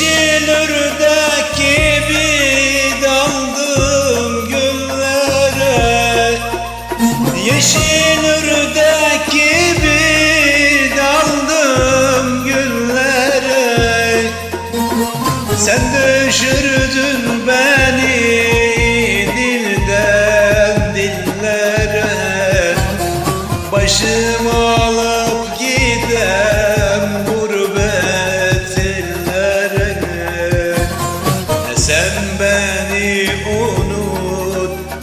Yeşil ördek gibi daldım güllere Yeşil ördek gibi daldım güllere Sen düşürdün beni dilden dillere. Başım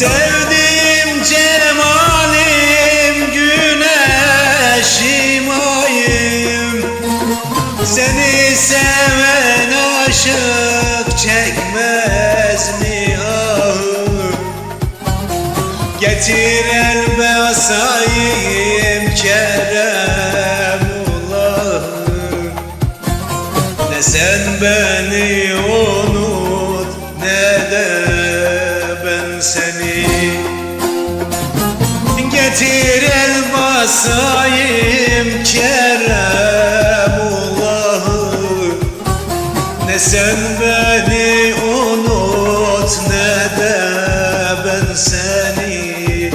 Sevdiğim cemalim güneşim ayım Seni seven aşık çekmez mi ahım Getir el basayım Kerem Allah'ım Ne sen beni unut basayım Kerem Allah'ım ne sen beni unut ne de ben seni.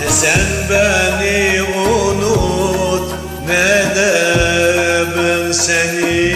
Ne sen beni unut ne de ben seni